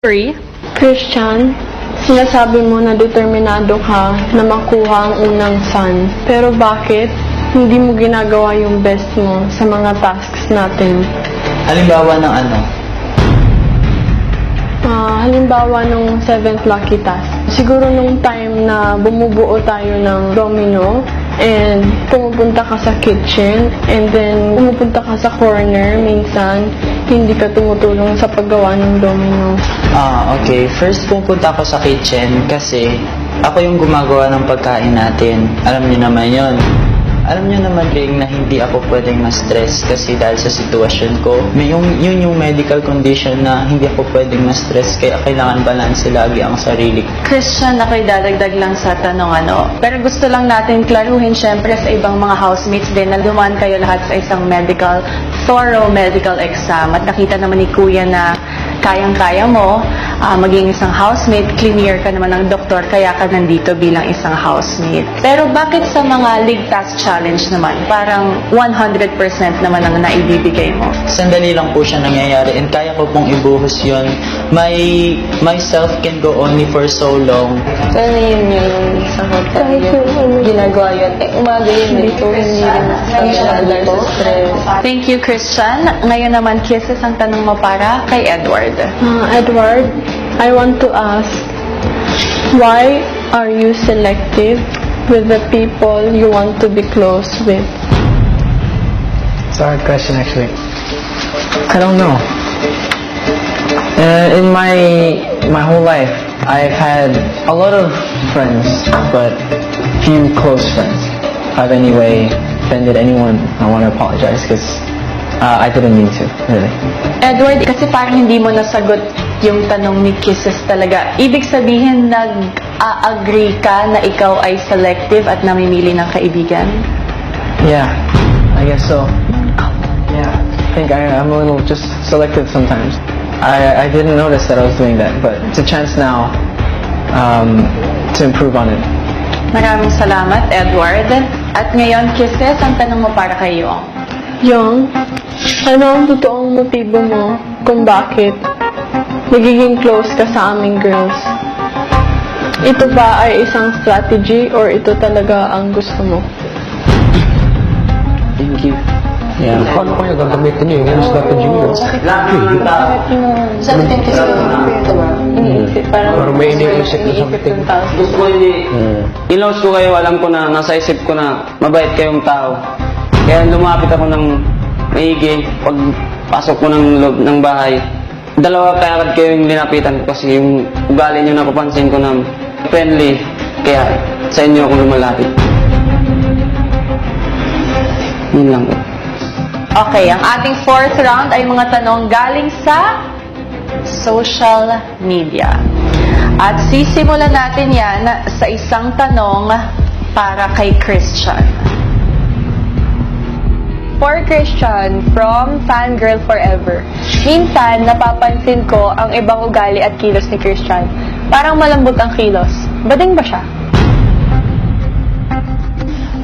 Three. Christian, sinasabi mo na determinado ka na makuha ang unang son. Pero bakit hindi mo ginagawa yung best mo sa mga tasks natin? Halimbawa ng ano? Ah, halimbawa nung seventh lucky task. Siguro nung time na bumubuo tayo ng domino and pumupunta ka sa kitchen and then pumupunta ka sa corner minsan hindi ka tumutulong sa paggawa ng domino. Ah, okay. First pupunta ako sa kitchen kasi ako yung gumagawa ng pagkain natin. Alam niyo naman yon. Alam niyo naman rin na hindi ako pwedeng ma-stress kasi dahil sa sitwasyon ko, may yung, yun yung medical condition na hindi ako pwedeng ma-stress kaya kailangan balance lagi ang sarili. Christian, ako'y dadagdag lang sa tanong ano. Pero gusto lang natin klaruhin syempre sa ibang mga housemates din na dumaan kayo lahat sa isang medical, thorough medical exam. At nakita naman ni Kuya na kayang-kaya mo ah, maging isang housemate, cleaner ka naman ng doktor, kaya ka nandito bilang isang housemate. Pero bakit sa mga League Task Challenge naman, parang 100% naman ang naibibigay mo? Sandali lang po siya nangyayari and kaya ko pong ibuhos yun. My, myself can go only for so long. Pero yun yun sa hotel yun. Ginagawa yun. Eh, umaga yun dito. Hindi rin stress. Thank you, Christian. Ngayon naman, kisses ang tanong mo para kay Edward. Ah, Edward, I want to ask, why are you selective with the people you want to be close with? It's a hard question, actually. I don't know. Uh, in my my whole life, I've had a lot of friends, but few close friends. I've anyway offended anyone, I want to apologize because uh, I didn't mean to, really. Edward, kasi parang hindi mo nasagot yung tanong ni Kisses talaga. Ibig sabihin, nag-a-agree ka na ikaw ay selective at namimili ng kaibigan? Yeah, I guess so. Yeah, I think I, I'm a little just selective sometimes. I, I didn't notice that I was doing that, but it's a chance now um, to improve on it. Maraming salamat, Edward. At ngayon, Kisses, ang tanong mo para kay Yong. Yung, ano ang totoong motibo mo kung bakit nagiging close ka sa aming girls? Ito ba ay isang strategy or ito talaga ang gusto mo? Thank you. Yeah. Paano kaya gagamitin niyo yung strategy niyo? Sabi din kasi? Iniisip. Parang Parang may iniisip na something. Gusto ko hindi. Inos ko kayo, alam ko na, nasa isip ko na mabait kayong tao. Kaya lumapit ako ng maigi pag pasok ko ng loob ng bahay. Dalawa kaya kayo yung linapitan ko kasi yung ugali nyo napapansin ko na friendly. Kaya sa inyo ako lumalapit. Yun lang po. Okay, ang ating fourth round ay mga tanong galing sa social media. At sisimulan natin yan sa isang tanong para kay Christian. For Christian, from Fangirl Forever. Minsan, napapansin ko ang ibang ugali at kilos ni Christian. Parang malambot ang kilos. Bading ba siya?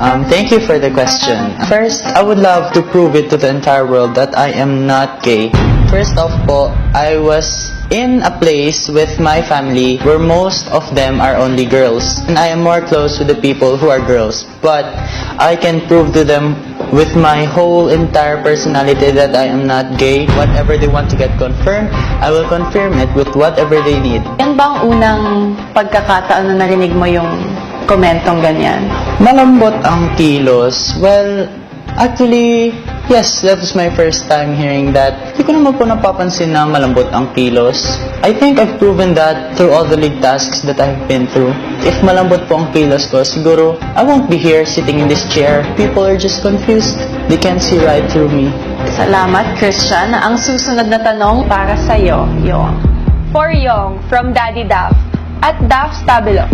Um, thank you for the question. First, I would love to prove it to the entire world that I am not gay. First off po, I was in a place with my family where most of them are only girls. And I am more close to the people who are girls. But I can prove to them with my whole entire personality that I am not gay. Whatever they want to get confirmed, I will confirm it with whatever they need. Yan ba ang unang pagkakataon na narinig mo yung komentong ganyan? Malambot ang kilos. Well, actually, yes, that was my first time hearing that. Hindi ko naman po napapansin na malambot ang kilos. I think I've proven that through all the league tasks that I've been through. If malambot po ang kilos ko, siguro I won't be here sitting in this chair. People are just confused. They can't see right through me. Salamat, Christian. Ang susunod na tanong para sa'yo, Yong. For Yong, from Daddy Daf. At Daf Stabilo.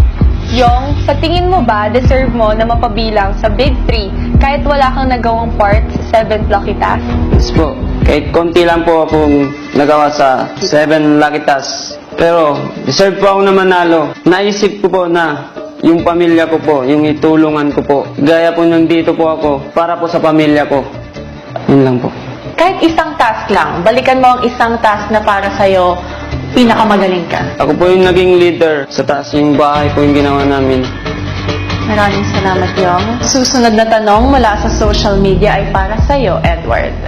Yong, sa tingin mo ba deserve mo na mapabilang sa Big 3 kahit wala kang nagawang part sa 7th Lucky Task? Yes po. Kahit konti lang po akong nagawa sa 7 Lucky Tasks. Pero, deserve po ako na manalo. Naisip ko po na yung pamilya ko po, yung itulungan ko po. Gaya po nang dito po ako, para po sa pamilya ko. Yun lang po. Kahit isang task lang, balikan mo ang isang task na para sa'yo pinakamagaling ka? Ako po yung naging leader sa taas yung bahay ko yung ginawa namin. Maraming salamat, Yong. Susunod na tanong mula sa social media ay para sa'yo, Edward.